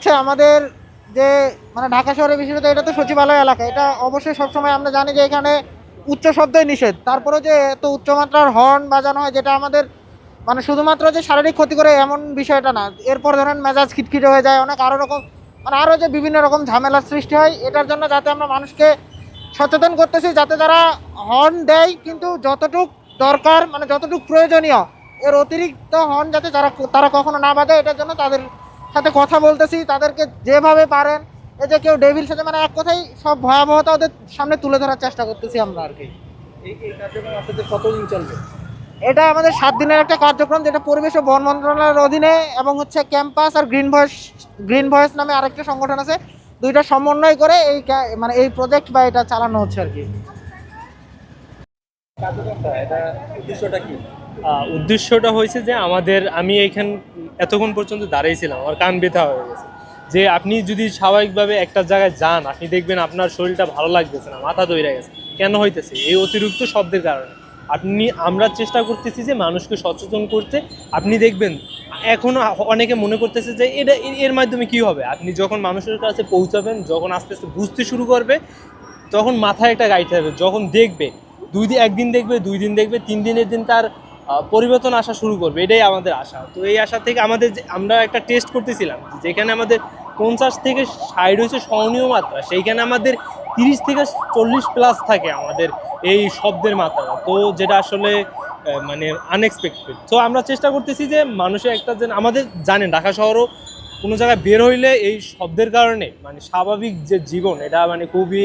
হচ্ছে আমাদের যে মানে ঢাকা শহরে বিশেষত এটা তো সচিবালয় এলাকা। এটা অবশ্যই সবসময় আমরা জানি যে এখানে উচ্চ শব্দই নিষেধ। তারপরে যে এত উচ্চমাত্রার হর্ন বাজানো হয়, যেটা আমাদের মানে শুধুমাত্র যে শারীরিক ক্ষতি করে এমন বিষয়টা না, এরপর ধরেন মেজাজ খিটখিটে হয়ে যায়, অনেক আরও রকম মানে আরও যে বিভিন্ন রকম ঝামেলার সৃষ্টি হয়, এটার জন্য যাতে আমরা মানুষকে সচেতন করতেছি, যাতে তারা হর্ন দেয়, কিন্তু যতটুক দরকার মানে যতটুক প্রয়োজনীয়, এর অতিরিক্ত হর্ন যাতে তারা তারা কখনো না বাজে এটার জন্য তাদের সাথে কথা বলতেছি তাদেরকে যেভাবে পারেন। এই যে কেউ ডেভিল সাথে মানে এক কথাই সব ভয়াবহতা ওদের সামনে তুলে ধরার চেষ্টা করতেছি আমরা আর কি। এটা আমাদের সাত দিনের একটা কার্যক্রম যেটা পরিবেশ ও বন মন্ত্রণালয়ের অধীনে এবং হচ্ছে ক্যাম্পাস আর গ্রিন ভয়েস গ্রিন ভয়েস নামে আরেকটা সংগঠন আছে। দুইটা সমন্বয় করে এই মানে এই প্রজেক্ট বা এটা চালানো হচ্ছে আর কি। উদ্দেশ্যটা উদ্দেশ্যটা হয়েছে যে আমাদের আমি এইখান এতক্ষণ পর্যন্ত দাঁড়িয়েছিলাম, আমার কান ব্যথা হয়ে গেছে। যে আপনি যদি স্বাভাবিকভাবে একটা জায়গায় যান, আপনি দেখবেন আপনার শরীরটা ভালো লাগতেছে না, মাথা দইরা গেছে। কেন হইতেছে? এই অতিরিক্ত শব্দের কারণে। আপনি, আমরা চেষ্টা করতেছি যে মানুষকে সচেতন করতে। আপনি দেখবেন, এখন অনেকে মনে করতেছে যে এটা, এর মাধ্যমে কি হবে? আপনি যখন মানুষের কাছে পৌঁছাবেন, যখন আস্তে আস্তে বুঝতে শুরু করবে, তখন মাথায় একটা গাইতে হবে যখন দেখবে, দুই দিন একদিন দেখবে, দুই দিন দেখবে, তিন দিনের দিন তার পরিবর্তন আসা শুরু করবে, এটাই আমাদের আশা। তো এই আশা থেকে আমাদের আমরা একটা টেস্ট করতেছিলাম, যেখানে আমাদের পঞ্চাশ থেকে ষাট হয়েছে সহনীয় মাত্রা, সেইখানে আমাদের তিরিশ থেকে চল্লিশ প্লাস থাকে আমাদের এই শব্দের মাত্রা। তো যেটা আসলে মানে আনএক্সপেক্টেড তো আমরা চেষ্টা করতেছি যে মানুষের একটা যে আমাদের জানেন, ঢাকা শহরও কোনো জায়গায় বের হইলে এই শব্দের কারণে মানে স্বাভাবিক যে জীবন, এটা মানে খুবই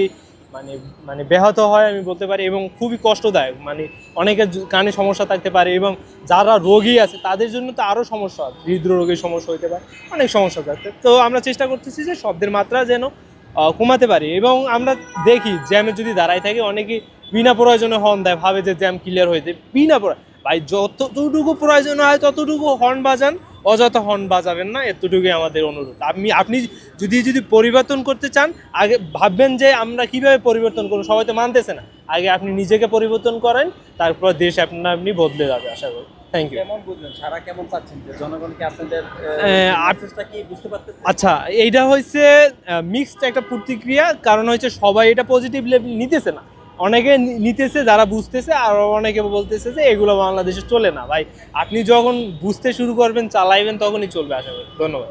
মানে মানে ব্যাহত হয় আমি বলতে পারি এবং খুবই কষ্টদায়ক। মানে অনেকের কানে সমস্যা থাকতে পারে এবং যারা রোগী আছে তাদের জন্য তো আরও সমস্যা, হৃদরোগের সমস্যা হতে পারে, অনেক সমস্যা থাকতে। তো আমরা চেষ্টা করতেছি যে শব্দের মাত্রা যেন কমাতে পারি এবং আমরা দেখি জ্যামে যদি দাঁড়াই থাকে অনেকে বিনা প্রয়োজনে হর্ন দেয়, ভাবে যে জ্যাম ক্লিয়ার হয়েছে বিনা ভাই যতটুকু প্রয়োজন হয় ততটুকু হর্ন বাজান। অযথা হর্ন বাজাবেন না এতটুকুই আমাদের অনুরোধ। আপনি আপনি যদি যদি পরিবর্তন করতে চান আগে ভাববেন যে আমরা কীভাবে পরিবর্তন করব সবাই তো মানতেছে না। আগে আপনি নিজেকে পরিবর্তন করেন তারপর দেশ আপনার আপনি বদলে যাবে আশা করি। থ্যাংক ইউ কেমন বুঝলেন? সারা কেমন পাচ্ছেন যে জনগণকে আপনাদের আহ, কি বুঝতে আচ্ছা এইটা হচ্ছে মিক্সড একটা প্রতিক্রিয়া কারণ হচ্ছে সবাই এটা পজিটিভ লেভেল নিতেছে না। অনেকে নিতেছে, যারা বুঝতেছে, আর অনেকে বলতেছে যে এগুলো বাংলাদেশে চলে না। ভাই, আপনি যখন বুঝতে শুরু করবেন, চালাইবেন, তখনই চলবে, আশা করি। ধন্যবাদ।